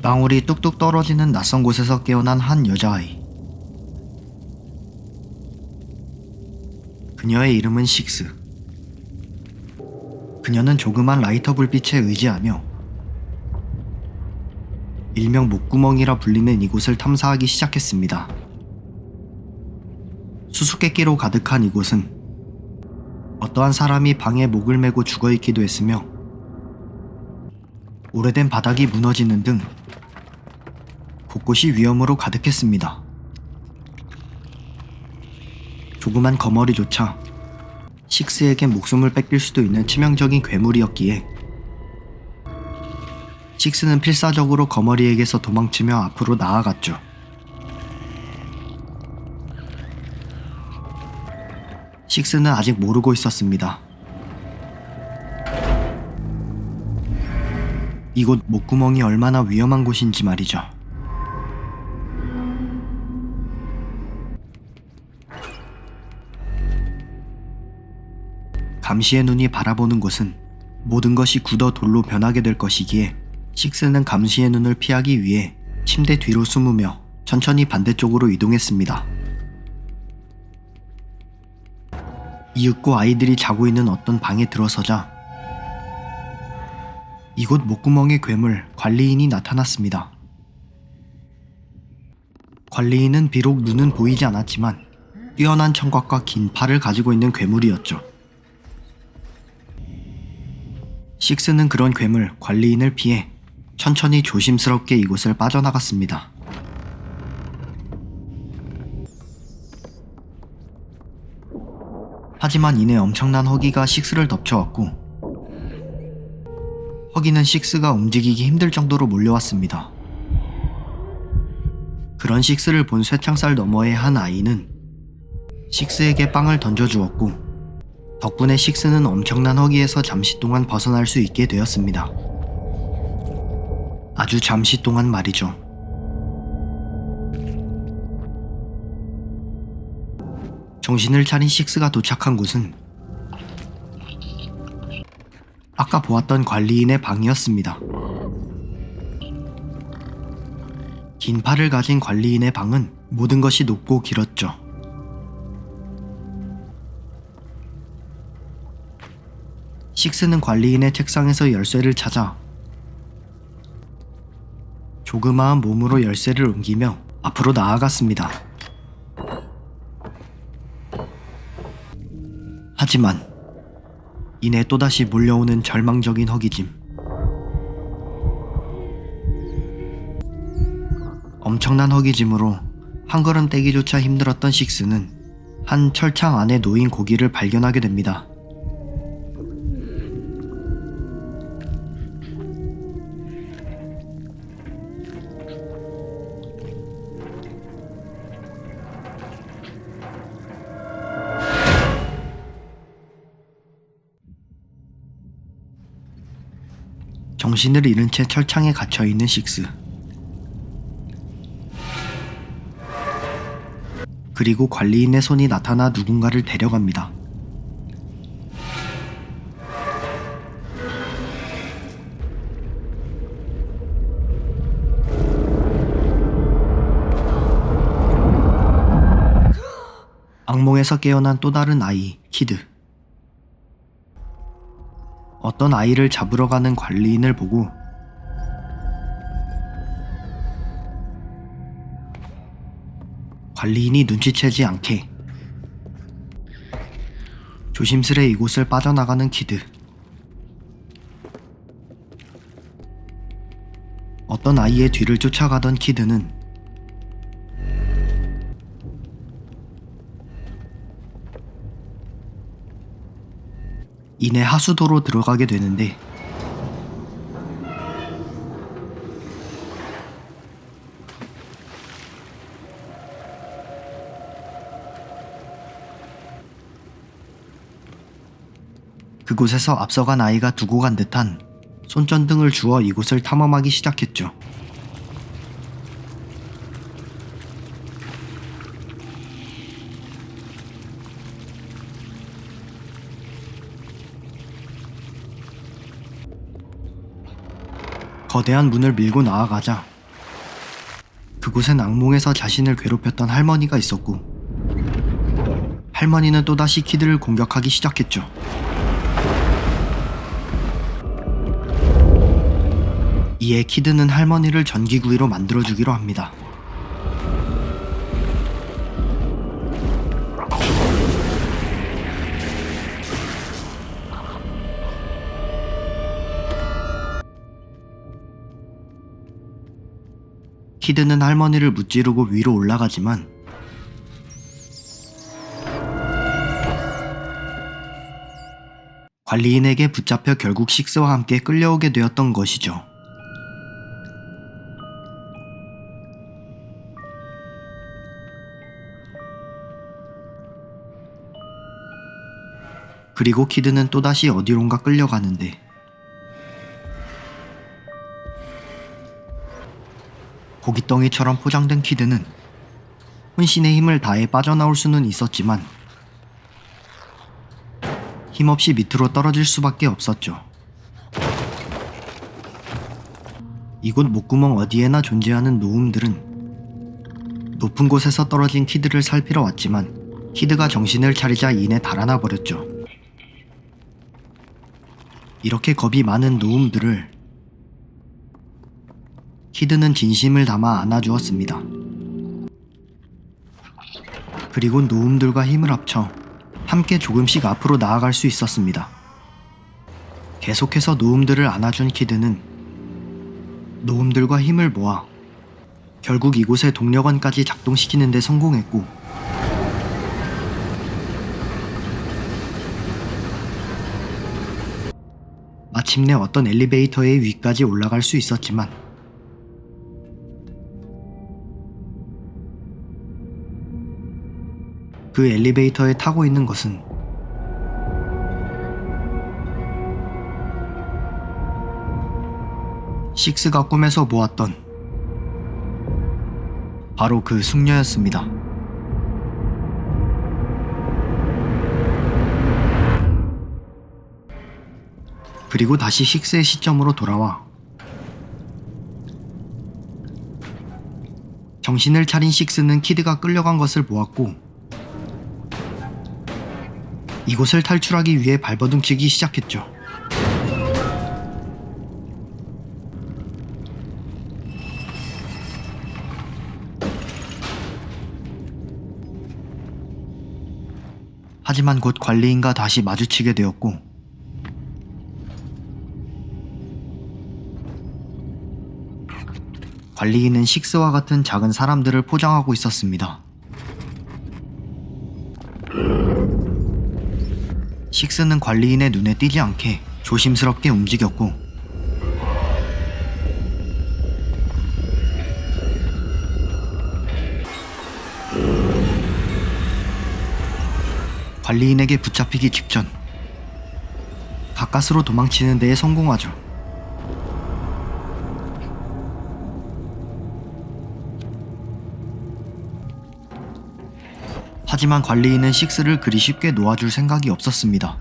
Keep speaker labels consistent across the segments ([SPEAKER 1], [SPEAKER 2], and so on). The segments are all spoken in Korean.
[SPEAKER 1] 빗방울이 뚝뚝 떨어지는 낯선 곳에서 깨어난 한 여자아이. 그녀의 이름은 식스. 그녀는 조그만 라이터 불빛에 의지하며 일명 목구멍이라 불리는 이곳을 탐사하기 시작했습니다. 수수께끼로 가득한 이곳은 어떠한 사람이 방에 목을 메고 죽어 있기도 했으며 오래된 바닥이 무너지는 등 곳곳이 위험으로 가득했습니다. 조그만 거머리조차 식스에게 목숨을 뺏길 수도 있는 치명적인 괴물이었기에 식스는 필사적으로 거머리에게서 도망치며 앞으로 나아갔죠. 식스는 아직 모르고 있었습니다. 이곳 목구멍이 얼마나 위험한 곳인지 말이죠. 감시의 눈이 바라보는 곳은 모든 것이 굳어 돌로 변하게 될 것이기에 식스는 감시의 눈을 피하기 위해 침대 뒤로 숨으며 천천히 반대쪽으로 이동했습니다. 이윽고 아이들이 자고 있는 어떤 방에 들어서자 이곳 목구멍의 괴물 관리인이 나타났습니다. 관리인은 비록 눈은 보이지 않았지만 뛰어난 청각과 긴 팔을 가지고 있는 괴물이었죠. 식스는 그런 괴물 관리인을 피해 천천히 조심스럽게 이곳을 빠져나갔습니다. 하지만 이내 엄청난 허기가 식스를 덮쳐왔고 허기는 식스가 움직이기 힘들 정도로 몰려왔습니다. 그런 식스를 본 쇠창살 너머의 한 아이는 식스에게 빵을 던져주었고 덕분에 식스는 엄청난 허기에서 잠시 동안 벗어날 수 있게 되었습니다. 아주 잠시 동안 말이죠. 정신을 차린 식스가 도착한 곳은 아까 보았던 관리인의 방이었습니다. 긴 팔을 가진 관리인의 방은 모든 것이 높고 길었죠. 식스는 관리인의 책상에서 열쇠를 찾아 조그마한 몸으로 열쇠를 옮기며 앞으로 나아갔습니다. 하지만 이내 또다시 몰려오는 절망적인 허기짐. 엄청난 허기짐으로 한 걸음 떼기조차 힘들었던 식스는 한 철창 안에 놓인 고기를 발견하게 됩니다. 정신을 잃은 채 철창에 갇혀 있는 식스. 그리고 관리인의 손이 나타나 누군가를 데려갑니다. 악몽에서 깨어난 또 다른 아이, 키드. 어떤 아이를 잡으러 가는 관리인을 보고 관리인이 눈치채지 않게 조심스레 이곳을 빠져나가는 키드. 어떤 아이의 뒤를 쫓아가던 키드는 이내 하수도로 들어가게 되는데 그곳에서 앞서간 아이가 두고 간 듯한 손전등을 주어 이곳을 탐험하기 시작했죠. 거대한 문을 밀고 나아가자 그곳엔 악몽에서 자신을 괴롭혔던 할머니가 있었고 할머니는 또다시 키드를 공격하기 시작했죠. 이에 키드는 할머니를 전기구이로 만들어주기로 합니다. 키드는 할머니를 무찌르고 위로 올라가지만 관리인에게 붙잡혀 결국 식스와 함께 끌려오게 되었던 것이죠. 그리고 키드는 또다시 어디론가 끌려가는데 고깃덩이처럼 포장된 키드는 혼신의 힘을 다해 빠져나올 수는 있었지만 힘없이 밑으로 떨어질 수밖에 없었죠. 이곳 목구멍 어디에나 존재하는 노움들은 높은 곳에서 떨어진 키드를 살피러 왔지만 키드가 정신을 차리자 이내 달아나 버렸죠. 이렇게 겁이 많은 노움들을 키드는 진심을 담아 안아주었습니다. 그리고 노움들과 힘을 합쳐 함께 조금씩 앞으로 나아갈 수 있었습니다. 계속해서 노움들을 안아준 키드는 노움들과 힘을 모아 결국 이곳의 동력원까지 작동시키는 데 성공했고 마침내 어떤 엘리베이터의 위까지 올라갈 수 있었지만 그 엘리베이터에 타고 있는 것은 식스가 꿈에서 보았던 바로 그 숙녀였습니다. 그리고 다시 식스의 시점으로 돌아와 정신을 차린 식스는 키드가 끌려간 것을 보았고 이곳을 탈출하기 위해 발버둥치기 시작했죠. 하지만 곧 관리인과 다시 마주치게 되었고 관리인은 식스와 같은 작은 사람들을 포장하고 있었습니다. 식스는 관리인의 눈에 띄지 않게 조심스럽게 움직였고 관리인에게 붙잡히기 직전 가까스로 도망치는 데에 성공하죠. 하지만 관리인은 식스를 그리 쉽게 놓아줄 생각이 없었습니다.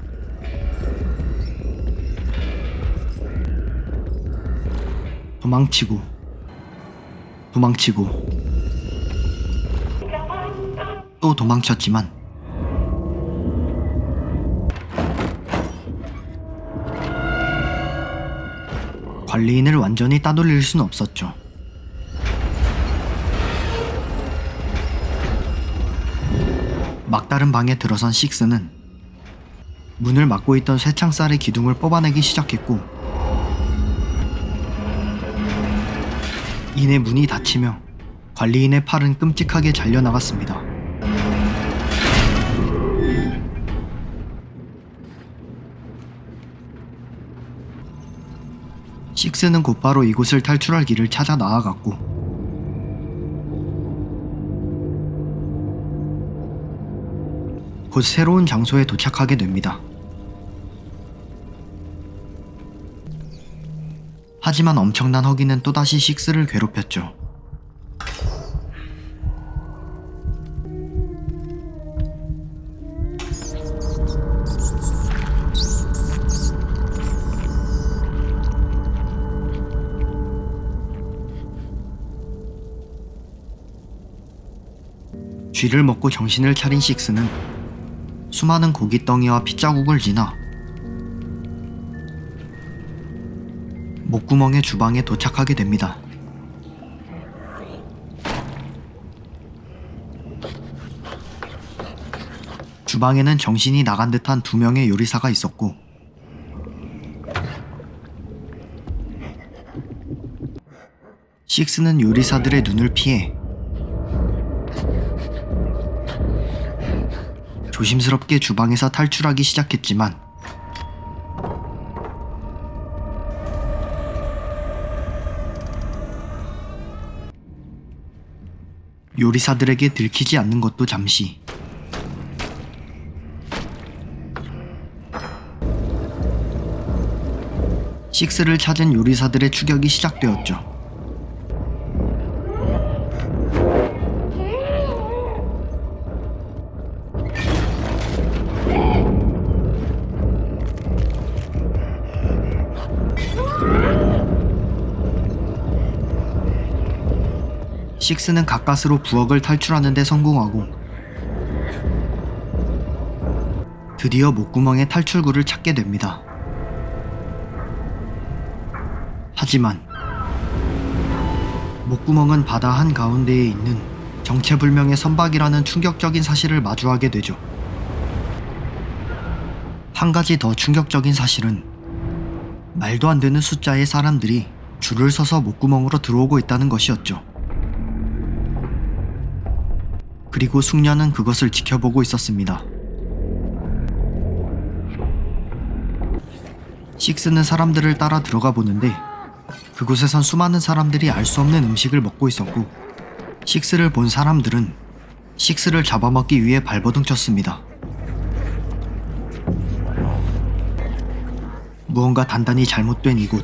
[SPEAKER 1] 도망치고, 도망치고, 또 도망쳤지만, 관리인을 완전히 따돌릴 순 없었죠. 막다른 방에 들어선 식스는 문을 막고 있던 쇠창살의 기둥을 뽑아내기 시작했고 이내 문이 닫히며 관리인의 팔은 끔찍하게 잘려나갔습니다. 식스는 곧바로 이곳을 탈출할 길을 찾아 나아갔고 곧 새로운 장소에 도착하게 됩니다. 하지만 엄청난 허기는 또다시 식스를 괴롭혔죠. 쥐를 먹고 정신을 차린 식스는 수많은 고깃덩이와 핏자국을 지나 목구멍의 주방에 도착하게 됩니다. 주방에는 정신이 나간 듯한 두 명의 요리사가 있었고 식스는 요리사들의 눈을 피해 조심스럽게 주방에서 탈출하기 시작했지만 요리사들에게 들키지 않는 것도 잠시 식스를 찾은 요리사들의 추격이 시작되었죠. 식스는 가까스로 부엌을 탈출하는 데 성공하고 드디어 목구멍의 탈출구를 찾게 됩니다. 하지만 목구멍은 바다 한 가운데에 있는 정체불명의 선박이라는 충격적인 사실을 마주하게 되죠. 한 가지 더 충격적인 사실은 말도 안 되는 숫자의 사람들이 줄을 서서 목구멍으로 들어오고 있다는 것이었죠. 그리고 숙녀는 그것을 지켜보고 있었습니다. 식스는 사람들을 따라 들어가 보는데 그곳에선 수많은 사람들이 알 수 없는 음식을 먹고 있었고 식스를 본 사람들은 식스를 잡아먹기 위해 발버둥 쳤습니다. 무언가 단단히 잘못된 이곳.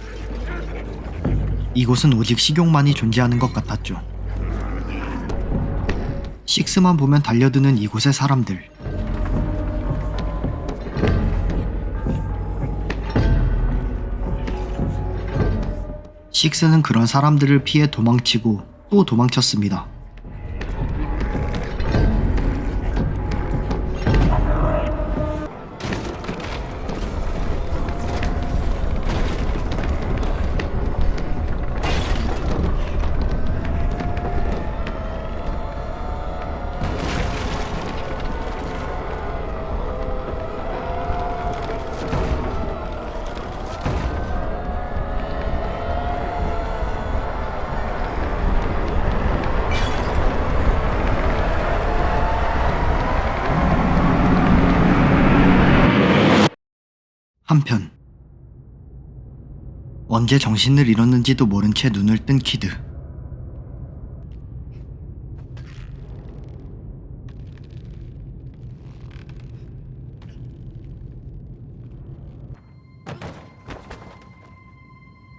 [SPEAKER 1] 이곳은 오직 식욕만이 존재하는 것 같았죠. 식스만 보면 달려드는 이곳의 사람들. 식스는 그런 사람들을 피해 도망치고 또 도망쳤습니다. 언제 정신을 잃었는지도 모른 채 눈을 뜬 키드.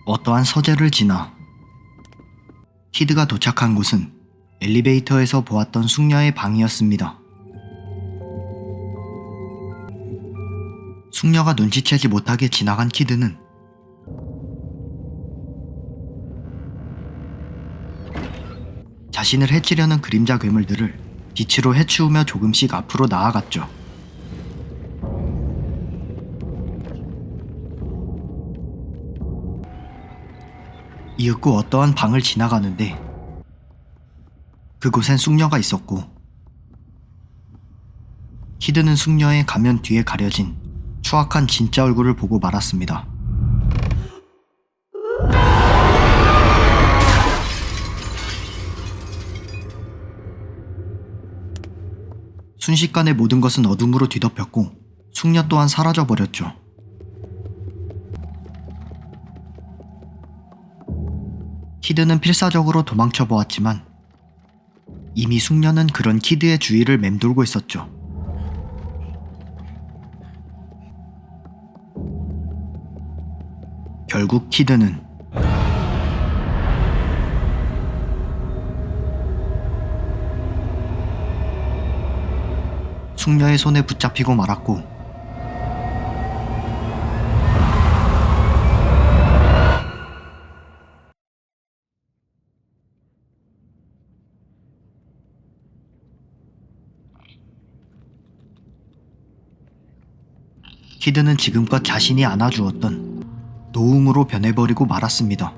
[SPEAKER 1] 어떠한 서재를 지나 키드가 도착한 곳은 엘리베이터에서 보았던 숙녀의 방이었습니다. 숙녀가 눈치채지 못하게 지나간 키드는 자신을 해치려는 그림자 괴물들을 빛으로 해치우며 조금씩 앞으로 나아갔죠. 이윽고 어떠한 방을 지나가는데 그곳엔 숙녀가 있었고 키드는 숙녀의 가면 뒤에 가려진 추악한 진짜 얼굴을 보고 말았습니다. 순식간에 모든 것은 어둠으로 뒤덮였고 숙녀 또한 사라져 버렸죠. 키드는 필사적으로 도망쳐 보았지만 이미 숙녀는 그런 키드의 주위를 맴돌고 있었죠. 결국 키드는 숙녀의 손에 붙잡히고 말았고 키드는 지금껏 자신이 안아주었던 노움으로 변해버리고 말았습니다.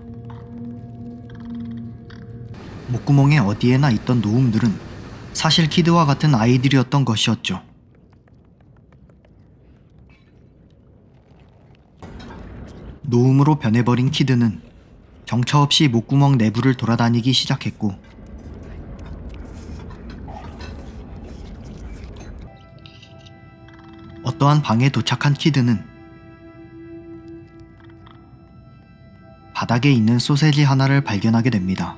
[SPEAKER 1] 목구멍에 어디에나 있던 노움들은 사실 키드와 같은 아이들이었던 것이었죠. 노움으로 변해버린 키드는 정처 없이 목구멍 내부를 돌아다니기 시작했고 어떠한 방에 도착한 키드는 바닥에 있는 소세지 하나를 발견하게 됩니다.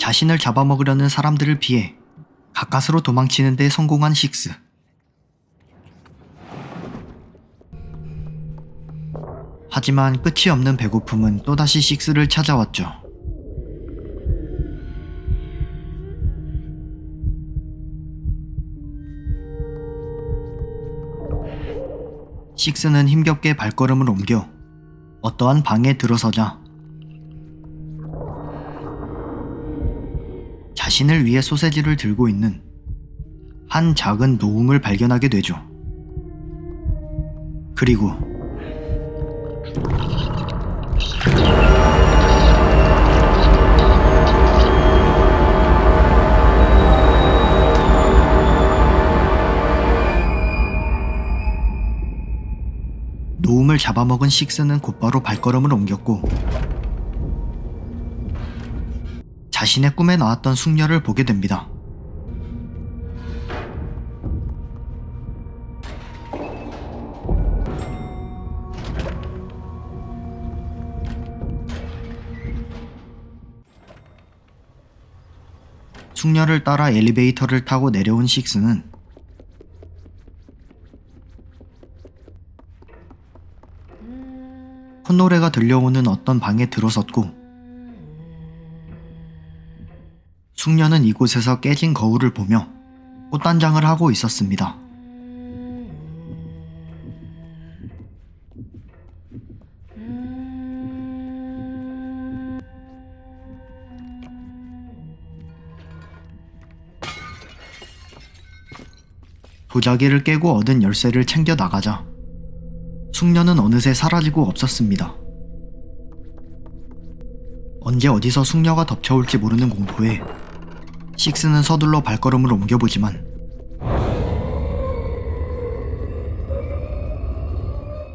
[SPEAKER 1] 자신을 잡아먹으려는 사람들을 피해 가까스로 도망치는 데 성공한 식스. 하지만 끝이 없는 배고픔은 또다시 식스를 찾아왔죠. 식스는 힘겹게 발걸음을 옮겨 어떠한 방에 들어서자 자신을 위해 소세지를 들고 있는 한 작은 노움을 발견하게 되죠. 그리고 노움을 잡아먹은 식스는 곧바로 발걸음을 옮겼고 자신의 꿈에 나왔던 숙녀를 보게 됩니다. 숙녀를 따라 엘리베이터를 타고 내려온 식스는 콧노래가 들려오는 어떤 방에 들어섰고 숙녀는 이곳에서 깨진 거울을 보며 꽃단장을 하고 있었습니다. 도자기를 깨고 얻은 열쇠를 챙겨 나가자 숙녀는 어느새 사라지고 없었습니다. 언제 어디서 숙녀가 덮쳐올지 모르는 공포에 식스는 서둘러 발걸음을 옮겨보지만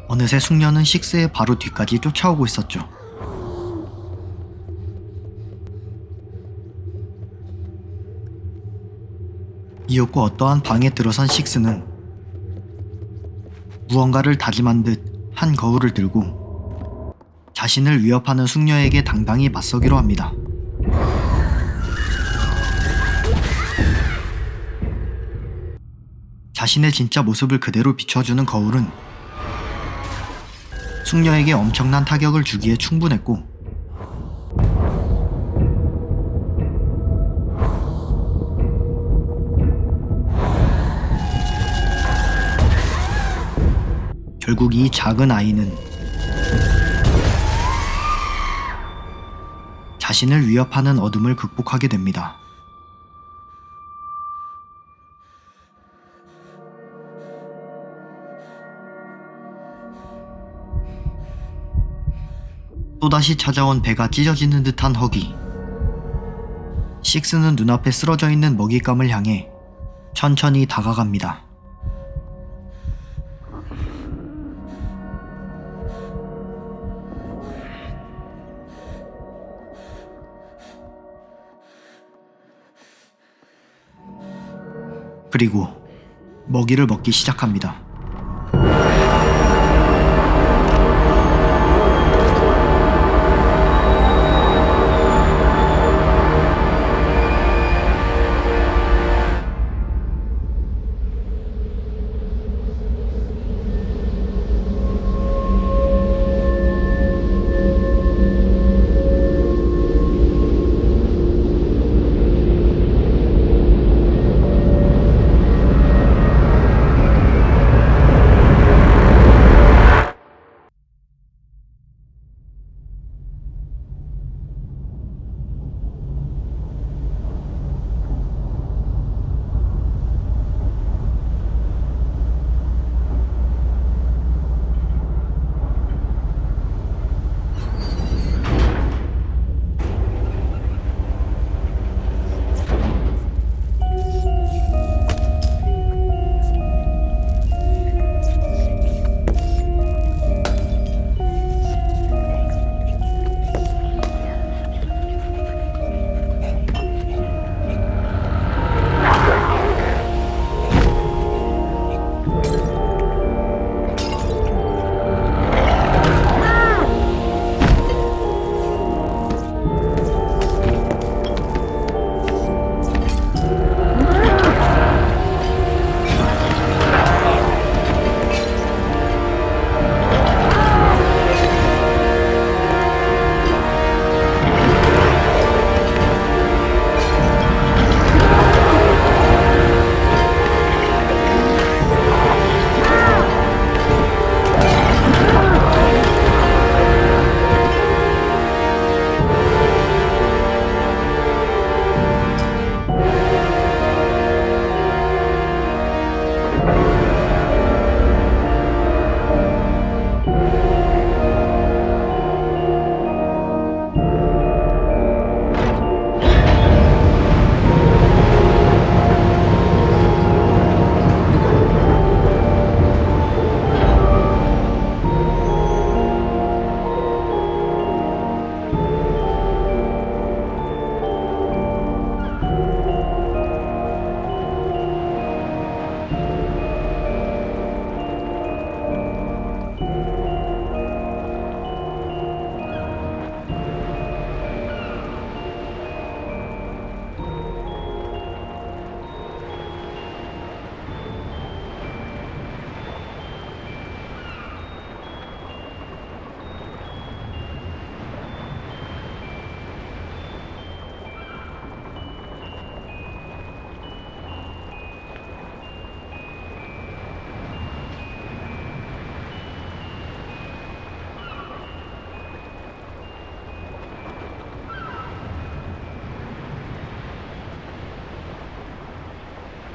[SPEAKER 1] 어느새 숙녀는 식스의 바로 뒤까지 쫓아오고 있었죠. 이윽고 어떠한 방에 들어선 식스는 무언가를 다짐한 듯 한 거울을 들고 자신을 위협하는 숙녀에게 당당히 맞서기로 합니다. 자신의 진짜 모습을 그대로 비춰주는 거울은 숙녀에게 엄청난 타격을 주기에 충분했고 결국 이 작은 아이는 자신을 위협하는 어둠을 극복하게 됩니다. 또다시 찾아온 배가 찢어지는 듯한 허기. 식스는 눈앞에 쓰러져 있는 먹잇감을 향해 천천히 다가갑니다. 그리고 먹이를 먹기 시작합니다.